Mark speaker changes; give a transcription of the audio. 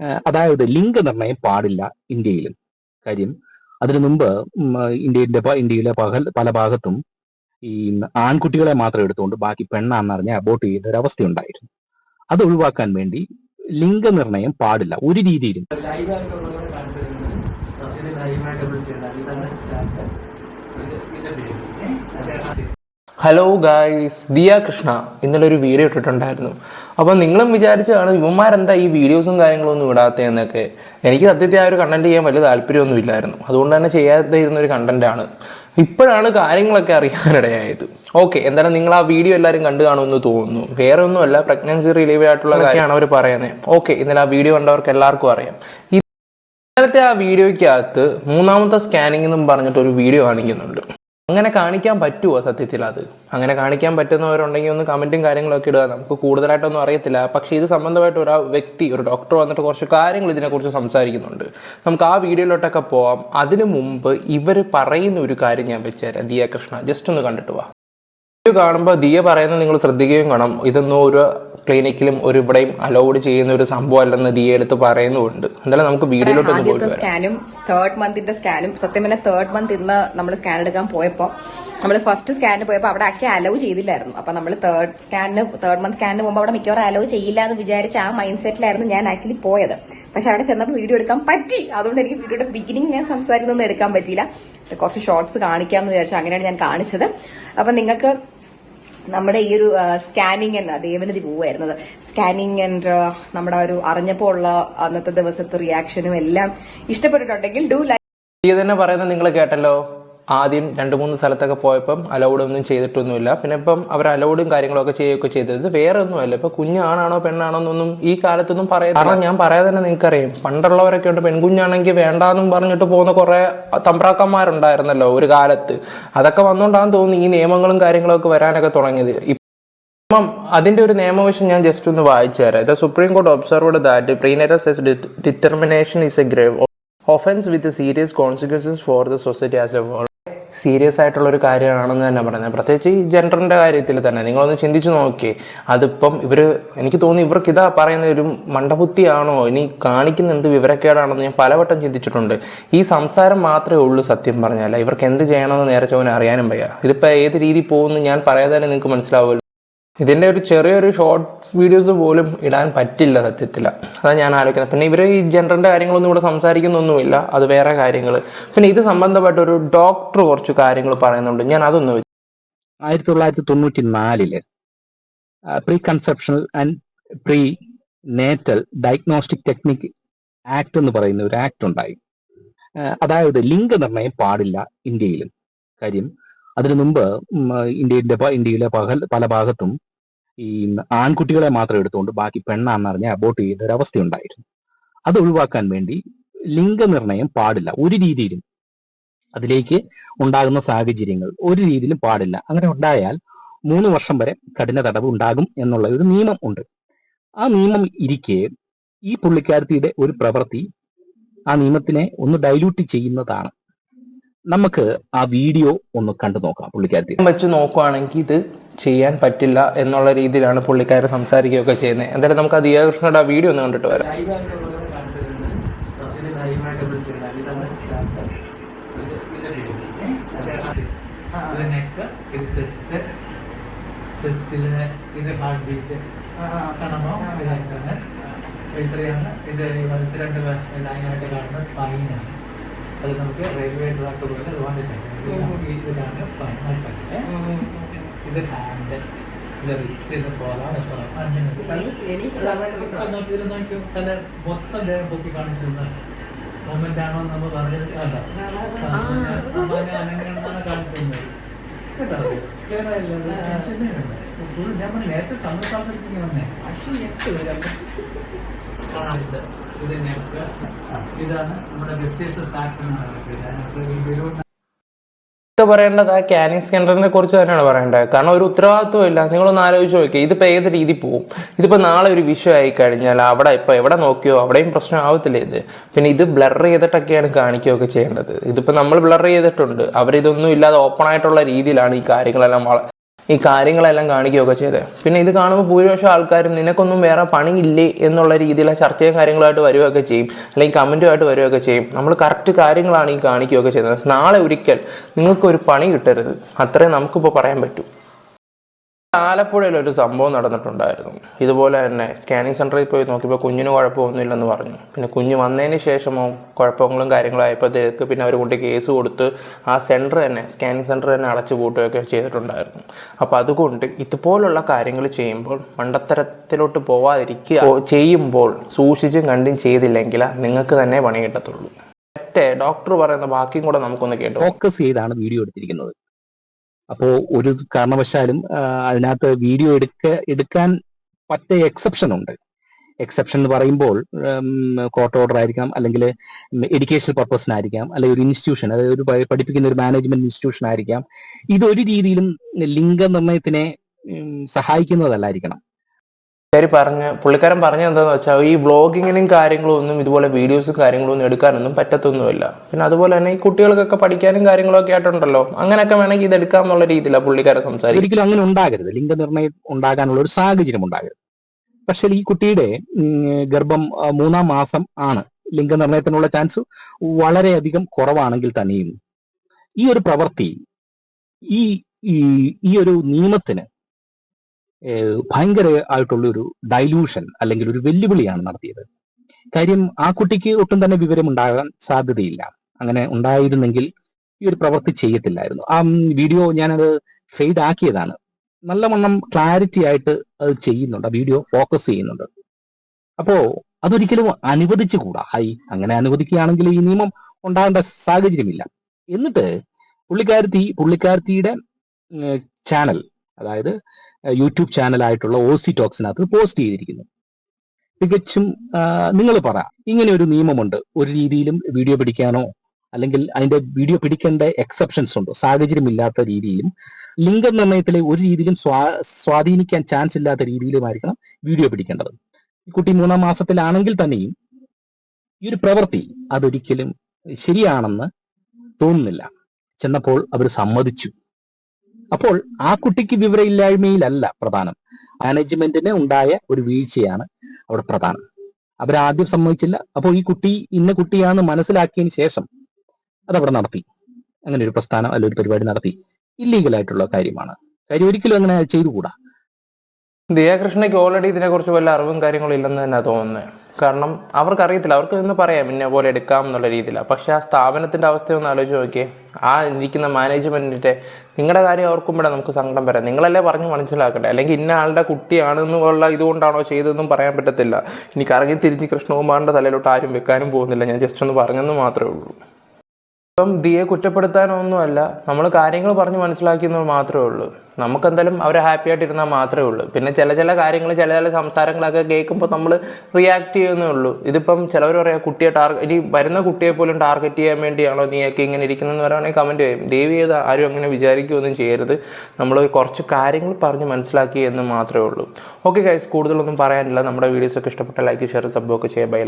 Speaker 1: അതായത് ലിംഗനിർണയം പാടില്ല ഇന്ത്യയിൽ കാര്യം അതിനു മുമ്പ് ഇന്ത്യയുടെ ഇന്ത്യയിലെ പല ഭാഗത്തും ഈ ആൺകുട്ടികളെ മാത്രം എടുത്തുകൊണ്ട് ബാക്കി പെണ്ണാന്നറിഞ്ഞ് അബോട്ട് ചെയ്യുന്ന ഒരു അവസ്ഥയുണ്ടായിരുന്നു അത് ഒഴിവാക്കാൻ വേണ്ടി ലിംഗനിർണയം പാടില്ല ഒരു രീതിയിലും.
Speaker 2: Hello guys Diya Krishna. ഇന്നലെ ഒരു വീഡിയോ ഇട്ടിട്ടുണ്ടായിരുന്നു. അപ്പോൾ നിങ്ങളും വിചാരിച്ചാണ് ഇവന്മാരെന്താ ഈ വീഡിയോസും കാര്യങ്ങളും ഒന്നും കാര്യങ്ങളൊന്നും ഇടാത്തതെന്നൊക്കെ. എനിക്ക് സത്യത്തിൽ ആ ഒരു കണ്ടന്റ് ചെയ്യാൻ വലിയ താല്പര്യമൊന്നും ഇല്ലായിരുന്നു. അതുകൊണ്ട് തന്നെ ചെയ്യാതെ ഇരുന്ന ഒരു കണ്ടന്റാണ് ഇപ്പോഴാണ് കാര്യങ്ങളൊക്കെ അറിയാനിടയായത്. ഓക്കെ എന്തായാലും നിങ്ങൾ ആ വീഡിയോ എല്ലാവരും കണ്ടു കാണുമെന്ന് തോന്നുന്നു. വേറെ ഒന്നുമല്ല പ്രഗ്നൻസി റിലീവ് ആയിട്ടുള്ള കാര്യമാണ് അവർ പറയുന്നത് ഓക്കെ ഇന്നലെ ആ വീഡിയോ കണ്ടവർക്ക് എല്ലാവർക്കും അറിയാം. ഇന്നലത്തെ ആ വീഡിയോയ്ക്കകത്ത് മൂന്നാമത്തെ സ്കാനിംഗ് എന്നും പറഞ്ഞിട്ട് ഒരു വീഡിയോ കാണിക്കുന്നുണ്ട്. അങ്ങനെ കാണിക്കാൻ പറ്റുമോ സത്യത്തിൽ അത്? അങ്ങനെ കാണിക്കാൻ പറ്റുന്നവരുണ്ടെങ്കിൽ ഒന്ന് കമന്റും കാര്യങ്ങളൊക്കെ ഇടുക. നമുക്ക് കൂടുതലായിട്ടൊന്നും അറിയത്തില്ല. പക്ഷേ ഇത് സംബന്ധമായിട്ട് ഒരു വ്യക്തി ഒരു ഡോക്ടർ വന്നിട്ട് കുറച്ച് കാര്യങ്ങൾ ഇതിനെക്കുറിച്ച് സംസാരിക്കുന്നുണ്ട്. നമുക്ക് ആ വീഡിയോയിലോട്ടൊക്കെ പോവാം. അതിനു മുമ്പ് ഇവർ പറയുന്ന ഒരു കാര്യം ഞാൻ വെച്ചുതരാം. ദിയ കൃഷ്ണ ജസ്റ്റ് ഒന്ന് കണ്ടിട്ട് വാ. വീഡിയോ കാണുമ്പോൾ ദിയ പറയുന്നത് നിങ്ങൾ ശ്രദ്ധിക്കുകയും കാണാം ഇതൊന്നും ഒരു ക്ലിനിക്കിലും ഒരു ഇവിടെയും അലൗഡ് ചെയ്യുന്ന ഒരു സംഭവം അല്ലെന്ന് ദിയെ എടുത്ത് പറയുന്നുണ്ട് എന്തായാലും നമുക്ക് വീഡിയോയിലോട്ട് പോയിട്ട്
Speaker 3: സ്കാനും തേർഡ് മന്തിന്റെ സ്കാനും സത്യം പറഞ്ഞാൽ തേർഡ് മന്ത് ഇന്ന് നമ്മൾ സ്കാൻ എടുക്കാൻ പോയപ്പോൾ നമ്മൾ ഫസ്റ്റ് സ്കാനിന് പോയപ്പോൾ അവിടെ ആക്കി അലൗ ചെയ്തില്ലായിരുന്നു. അപ്പൊ നമ്മൾ തേർഡ് സ്കാനിന് തേർഡ് മന്ത് സ്കാനിന് പോകുമ്പോൾ അവിടെ മിക്കവാറും അലൗ ചെയ്യില്ല എന്ന് വിചാരിച്ച ആ മൈൻഡ് സെറ്റിലായിരുന്നു ഞാൻ ആക്ച്വലി പോയത്. പക്ഷെ അവിടെ ചെന്നപ്പോൾ വീഡിയോ എടുക്കാൻ പറ്റി. അതുകൊണ്ട് എനിക്ക് വീഡിയോയുടെ ബിഗിനിങ് ഞാൻ സംസാരിക്കുന്നൊന്നും എടുക്കാൻ പറ്റിയില്ല. കുറച്ച് ഷോർട്സ് കാണിക്കാമെന്ന് വിചാരിച്ചു അങ്ങനെയാണ് ഞാൻ കാണിച്ചത്. അപ്പൊ നിങ്ങൾക്ക് നമ്മുടെ ഈ ഒരു സ്കാനിങ് എന്ന ദേവനതി പോവായിരുന്നത്. സ്കാനിങ് ആൻഡ് നമ്മുടെ ഒരു അറിഞ്ഞപ്പോൾ ഉള്ള അന്നത്തെ ദിവസത്തെ റിയാക്ഷനും എല്ലാം ഇഷ്ടപ്പെട്ടിട്ടുണ്ടെങ്കിൽ ഡു ലൈക്ക്
Speaker 2: തന്നെ പറയുന്നത് നിങ്ങൾ കേട്ടല്ലോ. ആദ്യം രണ്ട് മൂന്ന് സ്ഥലത്തൊക്കെ പോയപ്പം അലൗഡ് ഒന്നും ചെയ്തിട്ടൊന്നുമില്ല. പിന്നെ ഇപ്പം അവർ അലൗഡും കാര്യങ്ങളൊക്കെ ചെയ്യുകയൊക്കെ ചെയ്തത് വേറെ ഒന്നുമല്ല ഇപ്പം കുഞ്ഞാണാണോ പെണ്ണാണോ എന്നൊന്നും ഈ കാലത്തൊന്നും പറയാം കാരണം ഞാൻ പറയാതെ തന്നെ നിങ്ങൾക്കറിയാം. പണ്ടുള്ളവരൊക്കെ ഉണ്ട് പെൺകുഞ്ഞാണെങ്കിൽ വേണ്ടാന്നും പറഞ്ഞിട്ട് പോകുന്ന കുറേ തമ്പ്രാക്കന്മാരുണ്ടായിരുന്നല്ലോ ഒരു കാലത്ത്. അതൊക്കെ വന്നുകൊണ്ടാണെന്ന് തോന്നുന്നു ഈ നിയമങ്ങളും കാര്യങ്ങളൊക്കെ വരാനൊക്കെ തുടങ്ങിയത്. ഇപ്പം അതിന്റെ ഒരു നിയമവശം ഞാൻ ജസ്റ്റ് ഒന്ന് വായിച്ചു തരാം. The supreme court observed that prenatal cess determination is a grave offence with serious consequences for the society as a whole serious ആയിട്ടുള്ള ഒരു കാര്യമാണെന്ന് തന്നെ പറയുന്നത്. പ്രത്യേകിച്ച് ഈ ജെൻഡറിന്റെ കാര്യത്തിൽ തന്നെ നിങ്ങളൊന്ന് ചിന്തിച്ച് നോക്കി അതിപ്പം ഇവർ എനിക്ക് തോന്നി ഇവർക്ക് ഇതാ പറയുന്ന ഒരു മണ്ടബുദ്ധിയാണോ? ഇനി കാണിക്കുന്ന എന്ത് വിവരക്കേടാണെന്ന് ഞാൻ പലവട്ടം ചിന്തിച്ചിട്ടുണ്ട്. ഈ സംസാരം മാത്രമേ ഉള്ളൂ സത്യം പറഞ്ഞാൽ ഇവർക്ക് എന്ത് ചെയ്യണമെന്ന് നേരെ ചോദിനെ അറിയാനും വയ്യ. ഇതിപ്പോൾ ഏത് രീതി പോകുമെന്ന് ഞാൻ പറയാതെ തന്നെ നിങ്ങൾക്ക് മനസ്സിലാവുമല്ലോ. ഇതിന്റെ ഒരു ചെറിയൊരു ഷോർട്സ് വീഡിയോസ് പോലും ഇടാൻ പറ്റില്ല സത്യത്തിൽ അതാണ് ഞാൻ ആലോചിക്കുന്നത്. പിന്നെ ഇവർ ഈ ജെൻഡറിന്റെ കാര്യങ്ങളൊന്നും ഇവിടെ സംസാരിക്കുന്നൊന്നുമില്ല. അത് വേറെ കാര്യങ്ങൾ പിന്നെ ഇത് സംബന്ധമായിട്ട് ഒരു ഡോക്ടർ കുറച്ച് കാര്യങ്ങൾ പറയുന്നുണ്ട്. ഞാൻ അതൊന്ന്
Speaker 1: ആയിരത്തി തൊള്ളായിരത്തി തൊണ്ണൂറ്റി നാലിൽ preconceptional and prenatal diagnostic technique act എന്ന് പറയുന്ന ഒരു ആക്ട് ഉണ്ടായി. അതായത് ലിംഗനിർണയം പാടില്ല ഇന്ത്യയിലും. കാര്യം അതിനു മുമ്പ് ഇന്ത്യയിലെ ഇന്ത്യയിലെ പല ഭാഗത്തും ഈ ആൺകുട്ടികളെ മാത്രം എടുത്തുകൊണ്ട് ബാക്കി പെണ്ണാന്നറിഞ്ഞ് അബോട്ട് ചെയ്ത ഒരു അവസ്ഥയുണ്ടായിരുന്നു അത് ഒഴിവാക്കാൻ വേണ്ടി ലിംഗനിർണയം പാടില്ല. ഒരു രീതിയിലും അതിലേക്ക് ഉണ്ടാകുന്ന സാഹചര്യങ്ങൾ ഒരു രീതിയിലും പാടില്ല. അങ്ങനെ ഉണ്ടായാൽ മൂന്ന് വർഷം വരെ കഠിന തടവ് ഉണ്ടാകും എന്നുള്ള ഒരു നിയമം ഉണ്ട്. ആ നിയമം ഇരിക്കെ ഈ പുള്ളിക്കാരത്തിയുടെ ഒരു പ്രവൃത്തി ആ നിയമത്തിനെ ഒന്ന് ഡൈല്യൂട്ട് ചെയ്യുന്നതാണ്. നമുക്ക് ആ വീഡിയോ ഒന്ന് കണ്ടു നോക്കാം പുള്ളിക്കാരത്തി.
Speaker 2: വെച്ച് നോക്കുവാണെങ്കിൽ ഇത് ചെയ്യാൻ പറ്റില്ല എന്നുള്ള രീതിയിലാണ് പുള്ളിക്കാരൻ സംസാരിക്കുകയൊക്കെ ചെയ്യുന്നത്. എന്തായാലും നമുക്ക് ആ ദിയാകൃഷ്ണയുടെ ആ വീഡിയോ ഒന്ന് കണ്ടിട്ട് വരാം.
Speaker 4: ഇത് ഹാർട്ട് ബീറ്റ് കാണുമ്പോ ഇതായിട്ടാണ് ഇത്രയാണ് ഇത് രണ്ട് ലൈനായിട്ട് കാണുന്ന സ്പൈനാണ് അത് നമുക്ക് റെയിൽവേ ട്രാക്ക് പോലെ വന്നിട്ടുണ്ട് ഇതിലാണ് ഫൈനൽ കട്ട് ഇത് ഹാൻഡ് ഇത് റിസ്റ്റ് ഇത് പോലാണ് ഇതിൽ നോക്കിയോ തല മൊത്തം ദേഹം പൊക്കി കാണിച്ചിരുന്ന മൊമെന്റ് ആണോ നമ്മൾ പറഞ്ഞത്? അല്ല. അനങ്ങാണ് കാണിച്ചത് കേട്ടോ? ക്ലിയർ ആയില്ല? ടെൻഷനേ ഞാൻ നേരത്തെ സമയത്താകുമ്പോഴത്തേക്ക് വന്നേ. ആ, ഇത് ഇത് നെക്ക് ഇതാണ് നമ്മുടെ ബലൂൺ
Speaker 2: ഇത് പറയേണ്ടത് ആ ക്യാനിങ് സെന്ററിനെ കുറിച്ച് തന്നെയാണ് പറയേണ്ടത്. കാരണം ഒരു ഉത്തരവാദിത്വം ഇല്ല. നിങ്ങളൊന്ന് ആലോചിച്ച് നോക്കിയാൽ ഇതിപ്പോൾ ഏത് രീതി പോവും? ഇതിപ്പോൾ നാളെ ഒരു വിഷയം ആയി കഴിഞ്ഞാൽ അവിടെ ഇപ്പോൾ എവിടെ നോക്കിയോ അവിടെയും പ്രശ്നം ആവത്തില്ല ഇത്? പിന്നെ ഇത് ബ്ലർ ചെയ്തിട്ടൊക്കെയാണ് കാണിക്കുകയൊക്കെ ചെയ്യേണ്ടത്. ഇതിപ്പോൾ നമ്മൾ ബ്ലർ ചെയ്തിട്ടുണ്ട്. അവരിതൊന്നും ഇല്ലാതെ ഓപ്പൺ ആയിട്ടുള്ള രീതിയിലാണ് ഈ കാര്യങ്ങളെല്ലാം ഈ കാര്യങ്ങളെല്ലാം കാണിക്കുകയൊക്കെ ചെയ്തത് പിന്നെ ഇത് കാണുമ്പോൾ ഭൂരിപക്ഷം ആൾക്കാരും നിനക്കൊന്നും വേറെ പണിയില്ലേ എന്നുള്ള രീതിയിലെ ചർച്ചയും കാര്യങ്ങളായിട്ട് വരികയൊക്കെ ചെയ്യും. അല്ലെങ്കിൽ കമന്റുമായിട്ട് വരികയൊക്കെ ചെയ്യും. നമ്മൾ കറക്റ്റ് കാര്യങ്ങളാണ് ഈ കാണിക്കുകയൊക്കെ ചെയ്യുന്നത്. നാളെ ഒരിക്കൽ നിങ്ങൾക്കൊരു പണി കിട്ടരുത്. അത്രേ നമുക്കിപ്പോൾ പറയാൻ പറ്റൂ. ആലപ്പുഴയിൽ ഒരു സംഭവം നടന്നിട്ടുണ്ടായിരുന്നു. ഇതുപോലെ തന്നെ സ്കാനിങ് സെന്ററിൽ പോയി നോക്കിയപ്പോൾ കുഞ്ഞിന് കുഴപ്പമൊന്നുമില്ലെന്ന് പറഞ്ഞു. പിന്നെ കുഞ്ഞ് വന്നതിന് ശേഷമോ കുഴപ്പങ്ങളും കാര്യങ്ങളും ആയപ്പോഴത്തേക്ക് പിന്നെ അവർ കൊണ്ട് കേസ് കൊടുത്ത് ആ സെന്റർ തന്നെ സ്കാനിങ് സെന്റർ തന്നെ അടച്ചു പൂട്ടുകയൊക്കെ ചെയ്തിട്ടുണ്ടായിരുന്നു. അപ്പോൾ അതുകൊണ്ട് ഇതുപോലുള്ള കാര്യങ്ങൾ ചെയ്യുമ്പോൾ മണ്ടത്തരത്തിലോട്ട് പോവാതിരിക്കുക ചെയ്യുമ്പോൾ സൂക്ഷിച്ചും കണ്ടും ചെയ്തില്ലെങ്കിൽ നിങ്ങൾക്ക് തന്നെ പണി കിട്ടത്തുള്ളൂ. മറ്റേ ഡോക്ടർ പറയുന്ന ബാക്കിയും കൂടെ നമുക്കൊന്ന് കേട്ടോ.
Speaker 1: ഫോക്കസ് ചെയ്താണ് വീഡിയോ എടുത്തിരിക്കുന്നത്. അപ്പോ ഒരു കാരണവശാലും അതിനകത്ത് വീഡിയോ എടുക്ക എടുക്കാൻ പറ്റ എക്സെപ്ഷൻ ഉണ്ട്. എക്സെപ്ഷൻ എന്ന് പറയുമ്പോൾ കോർട്ട് ഓർഡർ ആയിരിക്കാം അല്ലെങ്കിൽ എഡ്യൂക്കേഷണൽ പർപ്പസിനായിരിക്കാം അല്ലെങ്കിൽ ഒരു ഇൻസ്റ്റിറ്റ്യൂഷൻ അതായത് ഒരു പഠിപ്പിക്കുന്ന ഒരു മാനേജ്മെന്റ് ഇൻസ്റ്റിറ്റ്യൂഷൻ ആയിരിക്കാം. ഇതൊരു രീതിയിലും ലിംഗനിർണയത്തിനെ സഹായിക്കുന്നതല്ലായിരിക്കണം.
Speaker 2: പുള്ളിക്കാരി പറഞ്ഞ് പുള്ളിക്കാരൻ പറഞ്ഞത് എന്താണെന്ന് വെച്ചാൽ ഈ വ്ളോഗിങ്ങിനും കാര്യങ്ങളും ഒന്നും ഇതുപോലെ വീഡിയോസും കാര്യങ്ങളും ഒന്നും എടുക്കാനൊന്നും പറ്റത്തൊന്നുമില്ല. പിന്നെ അതുപോലെ തന്നെ ഈ കുട്ടികൾക്കൊക്കെ പഠിക്കാനും കാര്യങ്ങളൊക്കെ ആയിട്ടുണ്ടല്ലോ. അങ്ങനെയൊക്കെ വേണമെങ്കിൽ ഇത് എടുക്കാം എന്നുള്ള രീതിയിലാണ് പുള്ളിക്കാരൻ സംസാരിക്കും
Speaker 1: ഒരിക്കലും അങ്ങനെ ഉണ്ടാകരുത്. ലിംഗനിർണയം ഉണ്ടാകാനുള്ള ഒരു സാഹചര്യം ഉണ്ടാകരുത്. പക്ഷേ ഈ കുട്ടിയുടെ ഗർഭം മൂന്നാം മാസം ആണ് ലിംഗനിർണയത്തിനുള്ള ചാൻസ് വളരെയധികം കുറവാണെങ്കിൽ തന്നെയും ഈ ഒരു പ്രവൃത്തി ഈ ഈ- ഒരു നിയമത്തിന് ഭയങ്കര ആയിട്ടുള്ള ഒരു ഡൈലൂഷൻ അല്ലെങ്കിൽ ഒരു വെല്ലുവിളിയാണ് നടത്തിയത്. കാര്യം ആ കുട്ടിക്ക് ഒട്ടും തന്നെ വിവരം വിവരമുണ്ടാകാൻ സാധ്യതയില്ല. അങ്ങനെ ഉണ്ടായിരുന്നെങ്കിൽ ഈ ഒരു പ്രവൃത്തി ചെയ്യത്തില്ലായിരുന്നു. ആ വീഡിയോ ഞാനത് ഫെയ്ഡ് ആക്കിയതാണ്. നല്ലവണ്ണം ക്ലാരിറ്റി ആയിട്ട് അത് ചെയ്യുന്നുണ്ട്. ആ വീഡിയോ ഫോക്കസ് ചെയ്യുന്നുണ്ട്. അപ്പോ അതൊരിക്കലും അനുവദിച്ചുകൂടാ ഹൈ അങ്ങനെ അനുവദിക്കുകയാണെങ്കിൽ ഈ നിയമം ഉണ്ടാകേണ്ട സാഹചര്യമില്ല. എന്നിട്ട് പുള്ളിക്കാരത്തി പുള്ളിക്കാരത്തിയുടെ ചാനൽ അതായത് യൂട്യൂബ് ചാനലായിട്ടുള്ള ഒ സി ടോക്സിനകത്ത് പോസ്റ്റ് ചെയ്തിരിക്കുന്നു. തികച്ചും നിങ്ങൾ പറ ഇങ്ങനെ ഒരു നിയമമുണ്ട്. ഒരു രീതിയിലും വീഡിയോ പിടിക്കാനോ അല്ലെങ്കിൽ അതിന്റെ വീഡിയോ പിടിക്കേണ്ട എക്സെപ്ഷൻസ് ഉണ്ടോ? സാഹചര്യമില്ലാത്ത രീതിയിലും ലിംഗ നിർണയത്തിലെ ഒരു രീതിയിലും സ്വാ സ്വാധീനിക്കാൻ ചാൻസ് ഇല്ലാത്ത രീതിയിലുമായിരിക്കണം വീഡിയോ പിടിക്കേണ്ടത്. കുട്ടി മൂന്നാം മാസത്തിലാണെങ്കിൽ തന്നെയും ഈ ഒരു പ്രവൃത്തി അതൊരിക്കലും ശരിയാണെന്ന് തോന്നുന്നില്ല. ചെന്നപ്പോൾ അവർ സമ്മതിച്ചു. അപ്പോൾ ആ കുട്ടിക്ക് വിവരമില്ലായ്മയിലല്ല പ്രധാനം. മാനേജ്മെന്റിന് ഉണ്ടായ ഒരു വീഴ്ചയാണ് അവിടെ പ്രധാനം. അവരാദ്യം സമ്മതിച്ചില്ല. അപ്പോൾ ഈ കുട്ടി ഇന്ന കുട്ടിയാണെന്ന് മനസ്സിലാക്കിയതിന് ശേഷം അതവിടെ നടത്തി. അങ്ങനെ ഒരു പ്രസ്ഥാനം അല്ല ഒരു പരിപാടി നടത്തി. ഇല്ലീഗൽ ആയിട്ടുള്ള കാര്യമാണ്. കാര്യം ഒരിക്കലും അങ്ങനെ ചെയ്തുകൂടാ.
Speaker 2: ദിയാകൃഷ്ണയ്ക്ക് ഓൾറെഡി ഇതിനെക്കുറിച്ച് വല്ല അറിവും കാര്യങ്ങളും ഇല്ലെന്ന് തന്നെ തോന്നുന്നത് കാരണം അവർക്കറിയത്തില്ല. അവർക്ക് ഇന്ന് പറയാം ഇന്ന പോലെ എടുക്കാം എന്നുള്ള രീതിയിലാണ് പക്ഷെ ആ സ്ഥാപനത്തിന്റെ അവസ്ഥ ഒന്ന് ആലോചിച്ച് നോക്കിയേ. ആ ഇരിക്കുന്ന മാനേജ്മെന്റിന്റെ നിങ്ങളുടെ കാര്യം ഓർക്കുമ്പോഴേ നമുക്ക് സങ്കടം വരാം. നിങ്ങളല്ലേ പറഞ്ഞ് മനസ്സിലാക്കട്ടെ അല്ലെങ്കിൽ ഇന്ന ആളുടെ കുട്ടിയാണെന്നുള്ള ഇതുകൊണ്ടാണോ ചെയ്തതെന്നും പറയാൻ പറ്റത്തില്ല. ഇനി കറങ്ങി തിരിഞ്ഞ് കൃഷ്ണകുമാറിന്റെ തലയിലോട്ട് ആരും വെക്കാനും പോകുന്നില്ല. ഞാൻ ജസ്റ്റ് ഒന്ന് പറഞ്ഞെന്ന് മാത്രമേ ഉള്ളൂ. ഇപ്പം ദിയെ കുറ്റപ്പെടുത്താനൊന്നുമല്ല. നമ്മൾ കാര്യങ്ങൾ പറഞ്ഞ് മനസ്സിലാക്കിയെന്ന് മാത്രമേ ഉള്ളൂ. നമുക്കെന്തായാലും അവരെ ഹാപ്പി ആയിട്ട് ഇരുന്നാൽ മാത്രമേ ഉള്ളൂ. പിന്നെ ചില ചില കാര്യങ്ങൾ ചില ചില സംസാരങ്ങളൊക്കെ കേൾക്കുമ്പോൾ നമ്മൾ റിയാക്ട് ചെയ്യുന്നേ ഉള്ളൂ. ഇതിപ്പം ചിലവർ പറയാം കുട്ടിയെ ടാർഗറ്റ് ഇനി വരുന്ന കുട്ടിയെ പോലും ടാർഗറ്റ് ചെയ്യാൻ വേണ്ടിയാണോ നീയൊക്കെ ഇങ്ങനെ ഇരിക്കുന്നതെന്ന് പറയുകയാണെങ്കിൽ കമന്റ് ചെയ്യും. ദേവി ചെയ്ത് ആരും അങ്ങനെ വിചാരിക്കുകയൊന്നും ചെയ്യരുത്. നമ്മൾ കുറച്ച് കാര്യങ്ങൾ പറഞ്ഞ് മനസ്സിലാക്കി എന്ന് മാത്രമേ ഉള്ളൂ. ഓക്കെ ഗൈസ് കൂടുതലൊന്നും പറയാനില്ല. നമ്മുടെ വീഡിയോസൊക്കെ ഇഷ്ടപ്പെട്ട ലൈക്ക് ഷെയർ സബ്ബൊക്കെ ചെയ്യാൻ ബൈ